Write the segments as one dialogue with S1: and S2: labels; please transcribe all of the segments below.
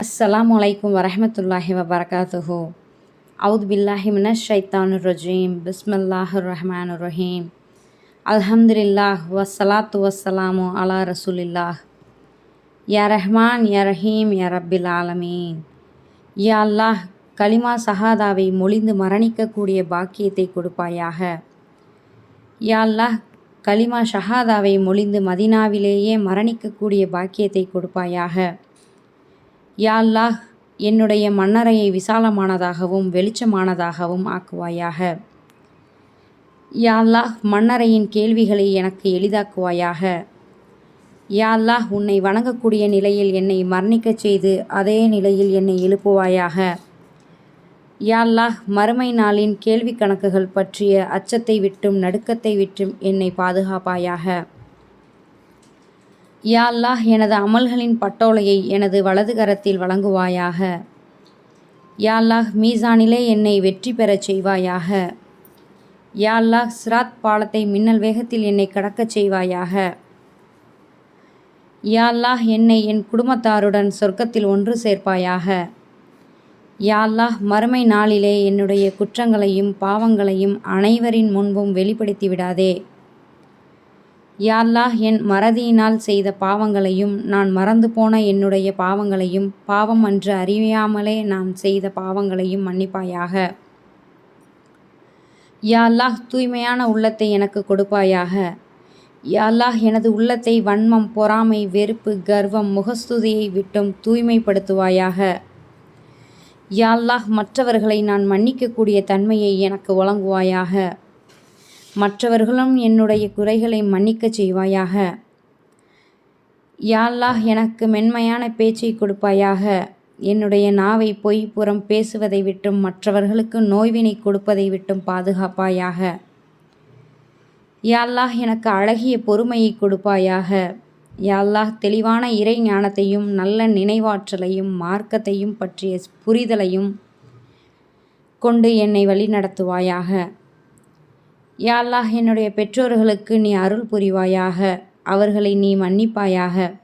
S1: அஸ்ஸலாமு வலைக்கம் வரமத்துல்லாஹி வபரகாத்துஹு. அவுத் பில்லாஹி மினஷ் ஷைத்தானுர் ரஜீம். பிஸ்மல்லாஹு ரஹ்மான் ரஹீம். அல்ஹம்துலில்லாஹ் வஸ்ஸலாத்து வசலாமு அலா ரசூலில்லாஹ். யா ரஹ்மான் யா ரஹீம் யா ரப்பில் ஆலமீன். யா அல்லாஹ் கலிமா சஹாதாவை மொழிந்து மரணிக்கக்கூடிய பாக்கியத்தை கொடுப்பாயாக. யா அல்லாஹ் கலிமா ஷஹாதாவை மொழிந்து மதினாவிலேயே மரணிக்கக்கூடிய பாக்கியத்தை கொடுப்பாயாக. யாழ்லாஹ் என்னுடைய மன்னரையை விசாலமானதாகவும் வெளிச்சமானதாகவும் ஆக்குவாயாக. யா மன்னரையின் கேள்விகளை எனக்கு எளிதாக்குவாயாக. யா உன்னை வணங்கக்கூடிய நிலையில் என்னை மரணிக்கச் செய்து அதே நிலையில் என்னை எழுப்புவாயாக. யா மறுமை நாளின் கேள்வி கணக்குகள் பற்றிய அச்சத்தை விட்டும் நடுக்கத்தை விட்டும் என்னை பாதுகாப்பாயாக. யால்லாஹ் எனது அமல்களின் பட்டோலையை எனது வலது கரத்தில் வழங்குவாயாக. யாழ்லாஹ் மீசானிலே என்னை வெற்றி பெறச் செய்வாயாக. யா சிராத் பாலத்தை மின்னல் வேகத்தில் என்னை கடக்கச் செய்வாயாக. யாழ்லாஹ் என்னை என் குடும்பத்தாருடன் சொர்க்கத்தில் ஒன்று சேர்ப்பாயாக. யாழ்லாஹ் மறுமை நாளிலே என்னுடைய குற்றங்களையும் பாவங்களையும் அனைவரின் முன்பும் வெளிப்படுத்தி விடாதே. யால்லாஹ் என் மறதியினால் செய்த பாவங்களையும் நான் மறந்து போன என்னுடைய பாவங்களையும் பாவம் அன்று அறியாமலே நான் செய்த பாவங்களையும் மன்னிப்பாயாக. யால்லாஹ் தூய்மையான உள்ளத்தை எனக்கு கொடுப்பாயாக. யால்லாஹ் எனது உள்ளத்தை வன்மம் பொறாமை வெறுப்பு கர்வம் முகஸ்துதியை விட்டும் தூய்மைப்படுத்துவாயாக. யாழ்லாஹ் மற்றவர்களை நான் மன்னிக்கக்கூடிய தன்மையை எனக்கு வழங்குவாயாக. மற்றவர்களும் என்னுடைய குறைகளை மன்னிக்கச் செய்வாயாக. யா எனக்கு மென்மையான பேச்சை கொடுப்பாயாக. என்னுடைய நாவை பொய் புறம் பேசுவதை விட்டும் மற்றவர்களுக்கு நோய்வினை கொடுப்பதை விட்டும் பாதுகாப்பாயாக. யாழ்லாஹ் எனக்கு அழகிய பொறுமையை கொடுப்பாயாக. யா தெளிவான இறை ஞானத்தையும் நல்ல நினைவாற்றலையும் மார்க்கத்தையும் பற்றிய புரிதலையும் கொண்டு என்னை வழிநடத்துவாயாக. நடத்துவாயாக யாழ்லாஹ் என்னுடைய பெற்றோர்களுக்கு நீ அருள் புரிவாயாக. அவர்களை நீ மன்னிப்பாயாக.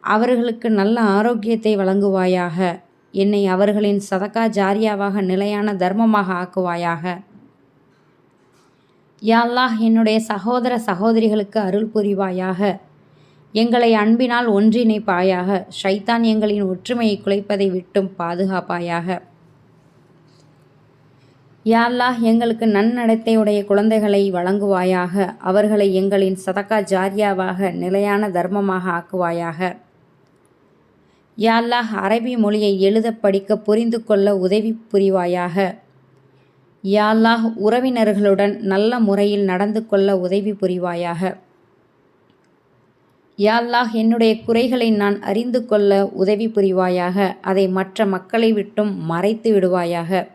S1: அவர்களுக்கு நல்ல ஆரோக்கியத்தை வழங்குவாயாக. என்னை அவர்களின் சதக்கா ஜாரியாவாக நிலையான தர்மமாக ஆக்குவாயாக. யா என்னுடைய சகோதர சகோதரிகளுக்கு அருள் புரிவாயாக. எங்களை அன்பினால் ஒன்றிணைப்பாயாக. ஷைத்தான் எங்களின் ஒற்றுமையை குலைப்பதை விட்டும் பாதுகாப்பாயாக. யால்லாஹ் எங்களுக்கு நன்னடத்தையுடைய குழந்தைகளை வழங்குவாயாக அவர்களை எங்களின் சதக்கா ஜாரியாவாக நிலையான தர்மமாக ஆக்குவாயாக? யால்லாஹ் அரபி மொழியை எழுத படிக்க புரிந்து கொள்ள உதவி புரிவாயாக? யாழ்லாஹ் உறவினர்களுடன் நல்ல முறையில் நடந்து கொள்ள உதவி புரிவாயாக? யாழ்லாஹ் என்னுடைய குறைகளை நான் அறிந்து கொள்ள உதவி புரிவாயாக அதை மற்ற மக்களை விட்டும் மறைத்து விடுவாயாக?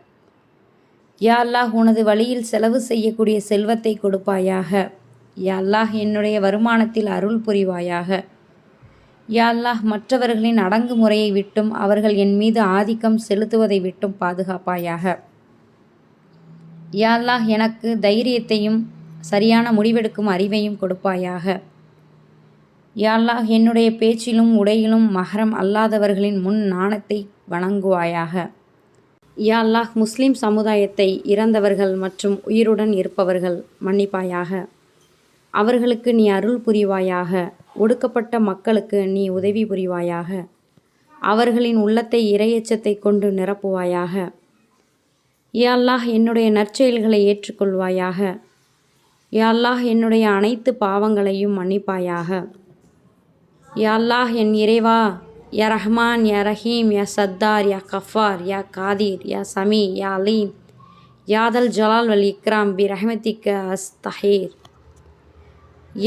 S1: யா அல்லாஹ் உனது வழியில் செலவு செய்யக்கூடிய செல்வத்தை கொடுப்பாயாக. யா அல்லாஹ் என்னுடைய வருமானத்தில் அருள் புரிவாயாக. யா அல்லாஹ் மற்றவர்களின் அடங்குமுறையை விட்டும் அவர்கள் என் மீது ஆதிக்கம் செலுத்துவதை விட்டும் பாதுகாப்பாயாக. யா அல்லாஹ் எனக்கு தைரியத்தையும் சரியான முடிவெடுக்கும் அறிவையும் கொடுப்பாயாக. யா அல்லாஹ் என்னுடைய பேச்சிலும் உடையிலும் மகரம் அல்லாதவர்களின் முன் நாணத்தை வணங்குவாயாக. யா அல்லாஹ் முஸ்லிம் சமுதாயத்தை இறந்தவர்கள் மற்றும் உயிருடன் இருப்பவர்கள் மன்னிப்பாயாக. அவர்களுக்கு நீ அருள் புரிவாயாக. ஒடுக்கப்பட்ட மக்களுக்கு நீ உதவி புரிவாயாக. அவர்களின் உள்ளத்தை இரையச்சத்தை கொண்டு நிரப்புவாயாக. யா அல்லாஹ் என்னுடைய நற்செயல்களை ஏற்றுக்கொள்வாயாக. யா அல்லாஹ் என்னுடைய அனைத்து பாவங்களையும் மன்னிப்பாயாக. யா அல்லாஹ் என் இறைவா யா ரஹ்மான் யா ரஹீம் யா சத்தார் யா கஃபார் யா காதீர் யா சமி யா அலீம் யாதல் ஜலால் வல் இக்ராம் பி ரஹமத்திக்க அஸ்தஹீர்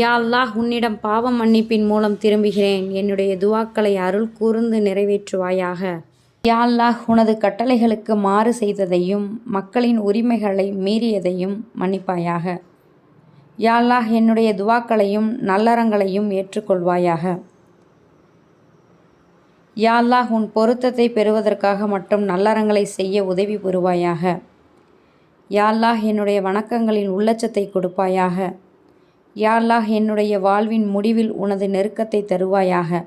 S1: யா அல்லாஹ் உன்னிடம் பாவம் மன்னிப்பின் மூலம் திரும்புகிறேன். என்னுடைய துவாக்களை அருள் கூர்ந்து நிறைவேற்றுவாயாக. யா அல்லாஹ் உனது கட்டளைகளுக்கு மாறு செய்ததையும் மக்களின் உரிமைகளை மீறியதையும் மன்னிப்பாயாக. யா அல்லாஹ் என்னுடைய துவாக்களையும் நல்லறங்களையும் ஏற்றுக்கொள்வாயாக. யால்லாஹ் உன் பொருத்தத்தை பெறுவதற்காக மட்டும் நல்லறங்களை செய்ய உதவி புரிவாயாக. யாழ்லாஹ் என்னுடைய வணக்கங்களின் உள்ளச்சத்தை கொடுப்பாயாக. யாழ்லாஹ் என்னுடைய வாழ்வின் முடிவில் உனது நெருக்கத்தை தருவாயாக.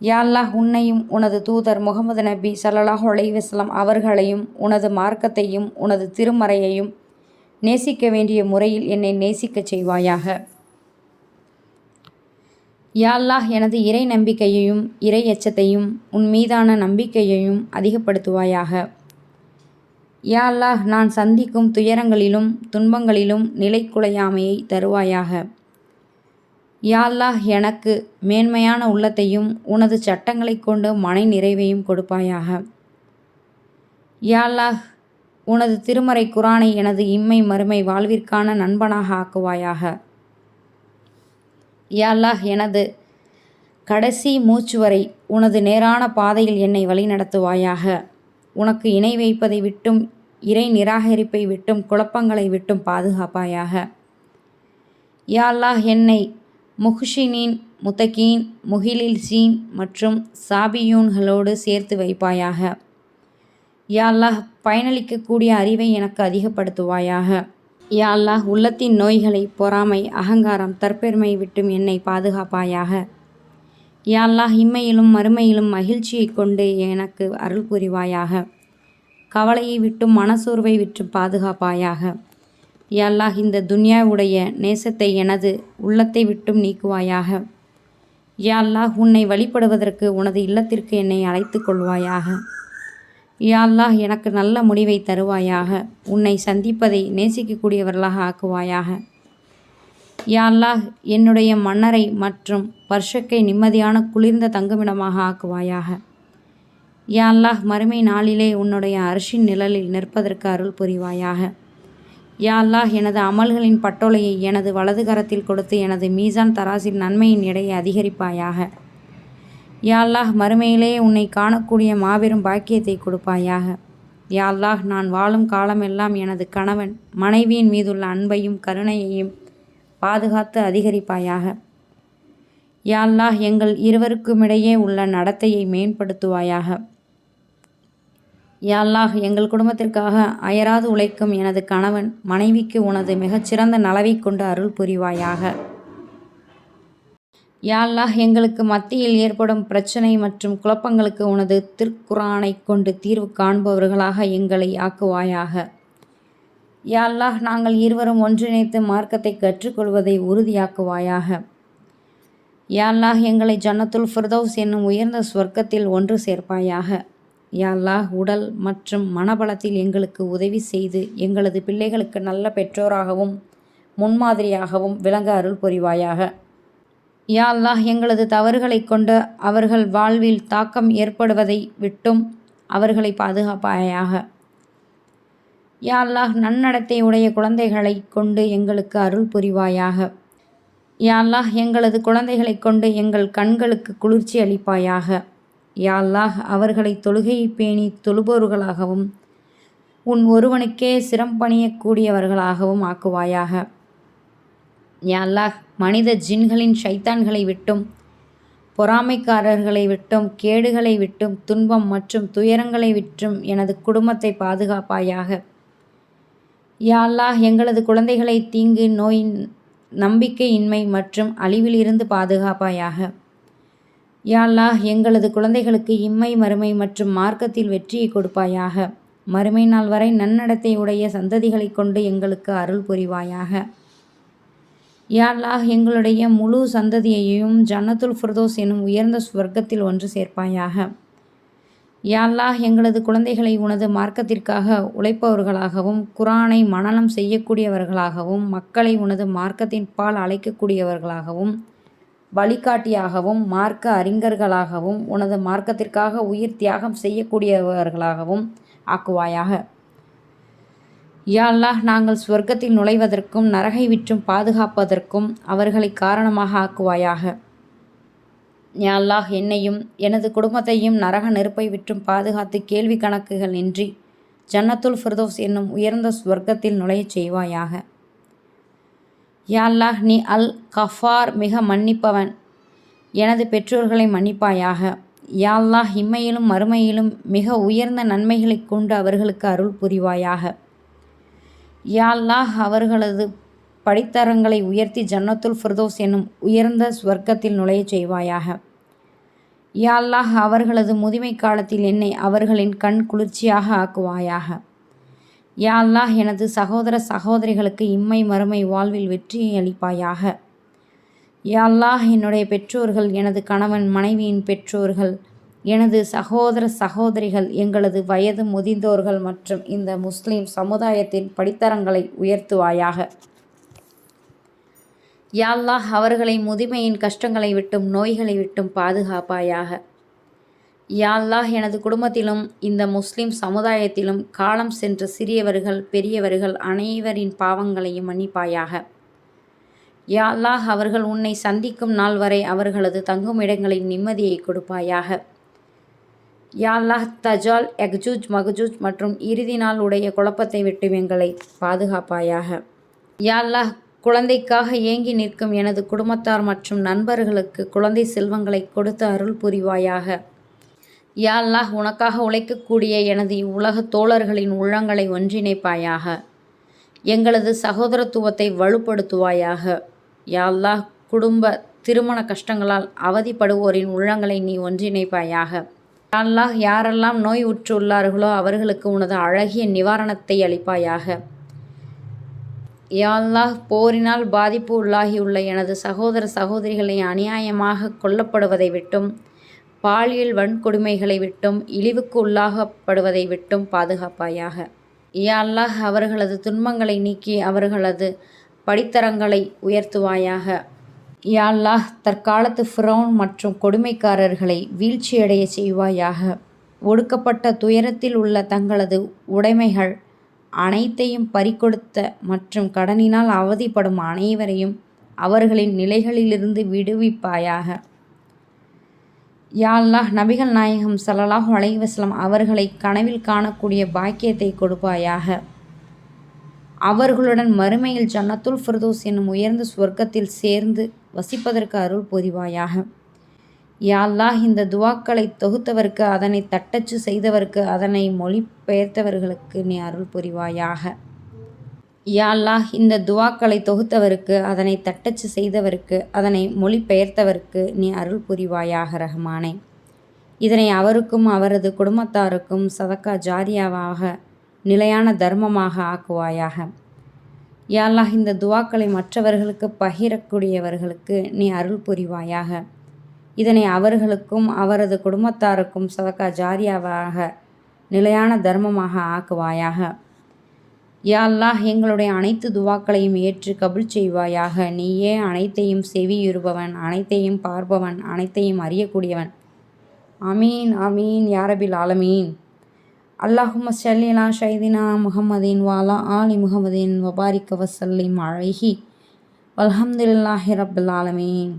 S1: யாழ்லாஹ் உன்னையும் உனது தூதர் முகமது நபி சல்லாஹ் அலைவாஸ்லாம் அவர்களையும் உனது மார்க்கத்தையும் உனது திருமறையையும் நேசிக்க வேண்டிய முறையில் என்னை நேசிக்கச் செய்வாயாக. யாழ்லாஹ் எனது இறை நம்பிக்கையையும் இறை எச்சத்தையும் உன் மீதான நம்பிக்கையையும் அதிகப்படுத்துவாயாக. யா நான் சந்திக்கும் துயரங்களிலும் துன்பங்களிலும் நிலைக்குலையாமையை தருவாயாக. யாழ்லாஹ் எனக்கு மேன்மையான உள்ளத்தையும் உனது சட்டங்களைக் கொண்டு மனை நிறைவையும் கொடுப்பாயாக. யாழ்லாஹ் உனது திருமறை குரானை எனது இம்மை மறுமை வாழ்விற்கான நண்பனாக ஆக்குவாயாக. யாழ்லாஹ் எனது கடைசி மூச்சு வரை உனது நேரான பாதையில் என்னை வழிநடத்துவாயாக உனக்கு இணை வைப்பதை விட்டும் இறை நிராகரிப்பை விட்டும் குழப்பங்களை விட்டும் பாதுகாப்பாயாக. யாழ்லாஹ் என்னை முஹ்ஷினின் முத்தகீன் முகிலில் சீன் மற்றும் சாபியூன்களோடு சேர்த்து வைப்பாயாக. யாழ்லாஹ் பயனளிக்கக்கூடிய அறிவை எனக்கு அதிகப்படுத்துவாயாக. யாழ்லா உள்ளத்தின் நோய்களை பொறாமை அகங்காரம் தற்பெருமை விட்டும் என்னை பாதுகாப்பாயாக. யா இம்மையிலும் மறுமையிலும் மகிழ்ச்சியை கொண்டு எனக்கு அருள் புரிவாயாக. கவலையை விட்டும் மனசோர்வை விட்டும் பாதுகாப்பாயாக. யா இந்த துன்யாவுடைய நேசத்தை எனது உள்ளத்தை விட்டும் நீக்குவாயாக. யா உன்னை வழிபடுவதற்கு உனது இல்லத்திற்கு என்னை அழைத்து கொள்வாயாக. யாழ்லாஹ் எனக்கு நல்ல முடிவை தருவாயாக. உன்னை சந்திப்பதை நேசிக்கக்கூடியவர்களாக ஆக்குவாயாக. யாழ்லாஹ் என்னுடைய மன்னரை மற்றும் வர்ஷக்கை நிம்மதியான குளிர்ந்த தங்குமிடமாக ஆக்குவாயாக. யா மறுமை நாளிலே உன்னுடைய அரிசின் நிழலில் நிற்பதற்கு அருள் புரிவாயாக. யாழ்லாஹ் எனது அமல்களின் பட்டோலையை எனது வலது கரத்தில் கொடுத்து எனது மீசான் தராசில் நன்மையின் எடையை அதிகரிப்பாயாக. யாழ்லாஹ் மறுமையிலே உன்னை காணக்கூடிய மாபெரும் பாக்கியத்தை கொடுப்பாயாக. யாழ்லாஹ் நான் வாழும் காலமெல்லாம் எனது கணவன் மனைவியின் மீதுள்ள அன்பையும் கருணையையும் பாதுகாத்து அதிகரிப்பாயாக. யாழ்லாஹ் எங்கள் இருவருக்குமிடையே உள்ள நடத்தையை மேம்படுத்துவாயாக. யா எங்கள் குடும்பத்திற்காக அயராது உழைக்கும் எனது கணவன் மனைவிக்கு உனது மிகச்சிறந்த நலவை கொண்டு அருள் புரிவாயாக. யாழ்லாஹ் எங்களுக்கு மத்தியில் ஏற்படும் பிரச்சனை மற்றும் குழப்பங்களுக்கு உனது திருக்குறானை கொண்டு தீர்வு காண்பவர்களாக எங்களை ஆக்குவாயாக. யாழ்லாஹ் நாங்கள் இருவரும் ஒன்றிணைத்து மார்க்கத்தை கற்றுக்கொள்வதை உறுதியாக்குவாயாக. யாழ்லாஹ் எங்களை ஜன்னத்துல் ஃபிர்தௌஸ் என்னும் உயர்ந்த ஸ்வர்க்கத்தில் ஒன்று சேர்ப்பாயாக. யாழ்லாஹ் உடல் மற்றும் மனபலத்தில் எங்களுக்கு உதவி செய்து எங்களது பிள்ளைகளுக்கு நல்ல பெற்றோராகவும் முன்மாதிரியாகவும் விளங்க அருள் புரிவாயாக. யா அல்லாஹ் எங்களது தவறுகளை கொண்டு அவர்கள் வாழ்வில் தாக்கம் ஏற்படுவதை விட்டும் அவர்களை பாதுகாப்பாயாக. யா அல்லாஹ் நன்னடத்தை உடைய குழந்தைகளை கொண்டு எங்களுக்கு அருள் புரிவாயாக. யா அல்லாஹ் எங்களது குழந்தைகளை கொண்டு எங்கள் கண்களுக்கு குளிர்ச்சி அளிப்பாயாக. யா அல்லாஹ் அவர்களை தொழுகையை பேணி தொழுபவர்களாகவும் உன் ஒருவனுக்கே சிரம் பணியக்கூடியவர்களாகவும் ஆக்குவாயாக. யா அல்லாஹ் மனித ஜின்களின் ஷைத்தான்களை விட்டும் பொறாமைக்காரர்களை விட்டும் கேடுகளை விட்டும் துன்பம் மற்றும் துயரங்களை விட்டும் எனது குடும்பத்தை பாதுகாப்பாயாக. யா அல்லாஹ் எங்களது குழந்தைகளை தீங்கு நோய் நம்பிக்கையின்மை மற்றும் அழிவிலிருந்து பாதுகாப்பாயாக. யா அல்லாஹ் எங்களது குழந்தைகளுக்கு இம்மை மறுமை மற்றும் மார்க்கத்தில் வெற்றியை கொடுப்பாயாக. மறுமை நாள் வரை நன்னடத்தை உடைய சந்ததிகளை கொண்டு எங்களுக்கு அருள் புரிவாயாக. யா எங்களுடைய முழு சந்ததியையும் ஜன்னத்துல் ஃபிர்தோஸ் எனும் உயர்ந்த சுவர்க்கத்தில் ஒன்று சேர்ப்பாயாக. யாழ்லாஹ் எங்களது குழந்தைகளை உனது மார்க்கத்திற்காக உழைப்பவர்களாகவும் குரானை மனனம் செய்யக்கூடியவர்களாகவும் மக்களை உனது மார்க்கத்தின் பால் அழைக்கக்கூடியவர்களாகவும் வழிகாட்டியாகவும் மார்க்க அறிஞர்களாகவும் உனது மார்க்கத்திற்காக உயிர் தியாகம் செய்யக்கூடியவர்களாகவும் ஆக்குவாயாக. யா நாங்கள் ஸ்வர்க்கத்தில் நுழைவதற்கும் நரகை விற்றும் பாதுகாப்பதற்கும் அவர்களை காரணமாக ஆக்குவாயாக. யாழ்லாஹ் என்னையும் எனது குடும்பத்தையும் நரக நெருப்பை விற்றும் பாதுகாத்து கேள்வி கணக்குகள் இன்றி ஜன்னத்துல் ஃபிர்தோஸ் என்னும் உயர்ந்த ஸ்வர்க்கத்தில் நுழையச் செய்வாயாக. யாழ்லாஹ் நீ அல் கஃபார் மிக மன்னிப்பவன். எனது பெற்றோர்களை மன்னிப்பாயாக. யாழ்லாஹ் இம்மையிலும் மறுமையிலும் மிக உயர்ந்த நன்மைகளைக் கொண்டு அவர்களுக்கு அருள் புரிவாயாக. யாழ்லாஹ் அவர்களது படித்தரங்களை உயர்த்தி ஜன்னத்துல் ஃபிர்தோஸ் என்னும் உயர்ந்த ஸ்வர்க்கத்தில் நுழையச் செய்வாயாக. யாழ்லாஹ் அவர்களது முதுமை காலத்தில் என்னை அவர்களின் கண் குளிர்ச்சியாக ஆக்குவாயாக. யாழ்லாஹ் எனது சகோதர சகோதரிகளுக்கு இம்மை மறுமை வாழ்வில் வெற்றியை அளிப்பாயாக. யாழ்லாஹ் என்னுடைய பெற்றோர்கள் எனது கணவன் மனைவியின் பெற்றோர்கள் எனது சகோதர சகோதரிகள் எங்களது வயது முதிந்தோர்கள் மற்றும் இந்த முஸ்லிம் சமுதாயத்தின் படித்தரங்களை உயர்த்துவாயாக. யாழ்லாஹ் அவர்களை முதுமையின் கஷ்டங்களை விட்டும் நோய்களை விட்டும் பாதுகாப்பாயாக. யாழ்லாஹ் எனது குடும்பத்திலும் இந்த முஸ்லிம் சமுதாயத்திலும் காலம் சென்ற சிறியவர்கள் பெரியவர்கள் அனைவரின் பாவங்களையும் மன்னிப்பாயாக. யாழ்லாஹ் அவர்கள் உன்னை சந்திக்கும் நாள் வரை அவர்களது தங்கும் இடங்களின் நிம்மதியை கொடுப்பாயாக. யா தஜால் எக்ஜூஜ் மகஜூஜ் மற்றும் இறுதி நாள் உடைய குழப்பத்தை விட்டு எங்களை பாதுகாப்பாயாக. யா குழந்தைக்காக ஏங்கி நிற்கும் எனது குடும்பத்தார் மற்றும் நண்பர்களுக்கு குழந்தை செல்வங்களை கொடுத்து அருள் புரிவாயாக. யா உனக்காக உழைக்கக்கூடிய எனது இவ்வுலக தோழர்களின் உள்ளங்களை ஒன்றிணைப்பாயாக. எங்களது சகோதரத்துவத்தை வலுப்படுத்துவாயாக. யா குடும்ப திருமண கஷ்டங்களால் அவதிப்படுவோரின் உள்ளங்களை நீ ஒன்றிணைப்பாயாக. அல்லாஹ் யாரெல்லாம் நோய் உற்றுள்ளார்களோ அவர்களுக்கு உனது அழகிய நிவாரணத்தை அளிப்பாயாக. யாழ்லாஹ் போரினால் பாதிப்பு உள்ளாகியுள்ள எனது சகோதர சகோதரிகளை அநியாயமாக கொல்லப்படுவதை விட்டும் பாலியல் வன்கொடுமைகளை விட்டும் இழிவுக்கு உள்ளாகப்படுவதை விட்டும் பாதுகாப்பாயாக. யாழ்லாஹ் அவர்களது துன்பங்களை நீக்கி அவர்களது படித்தரங்களை உயர்த்துவாயாக. யாழ்லாஹ் தற்காலத்து ஃபிரௌன் மற்றும் கொடுமைக்காரர்களை வீழ்ச்சியடைய செய்வாயாக. ஒடுக்கப்பட்ட துயரத்தில் உள்ள தங்களது உடைமைகள் அனைத்தையும் பறிகொடுத்த மற்றும் கடனினால் அவதிப்படும் அனைவரையும் அவர்களின் நிலைகளிலிருந்து விடுவிப்பாயாக. யா நபிகள் நாயகம் ஸல்லல்லாஹு அலைவசலம் அவர்களை கனவில் காணக்கூடிய பாக்கியத்தை கொடுப்பாயாக. அவர்களுடன் மறுமையில் ஜன்னத்துல் ஃபிர்தோஸ் என்னும் உயர்ந்த சுவர்க்கத்தில் சேர்ந்து வசிப்பதற்கு அருள் புரிவாயாக. யா இந்த துவாக்களை தொகுத்தவருக்கு அதனை தட்டச்சு செய்தவருக்கு அதனை மொழிபெயர்த்தவர்களுக்கு நீ அருள் புரிவாயாக. யா இந்த துவாக்களை தொகுத்தவருக்கு அதனை தட்டச்சு செய்தவருக்கு அதனை மொழிபெயர்த்தவருக்கு நீ அருள் புரிவாயாக ரஹ்மானே. இதனை அவருக்கும் அவரது குடும்பத்தாருக்கும் சதக்கா ஜாரியாவாக நிலையான தர்மமாக ஆக்குவாயாக. யா இந்த துவாக்களை மற்றவர்களுக்கு பகிரக்கூடியவர்களுக்கு நீ அருள் புரிவாயாக. இதனை அவர்களுக்கும் அவரது குடும்பத்தாருக்கும் சதக்கா ஜாரியாவாக நிலையான தர்மமாக ஆக்குவாயாக. யா எங்களுடைய அனைத்து துவாக்களையும் ஏற்று கபுல் செய்வாயாக. நீயே அனைத்தையும் செவியுறுபவன் அனைத்தையும் பார்ப்பவன் அனைத்தையும் அறியக்கூடியவன். அமீன் அமீன் யாரபில் ஆலமீன். அல்லாஹும் சல்லிலா ஷைதினா முகமதின் வாலா ஆலி முகமதின் வபாரிக்க வசல்லிம் அழகி அலமதுல்லாஹி ரபுல்லாலமீன்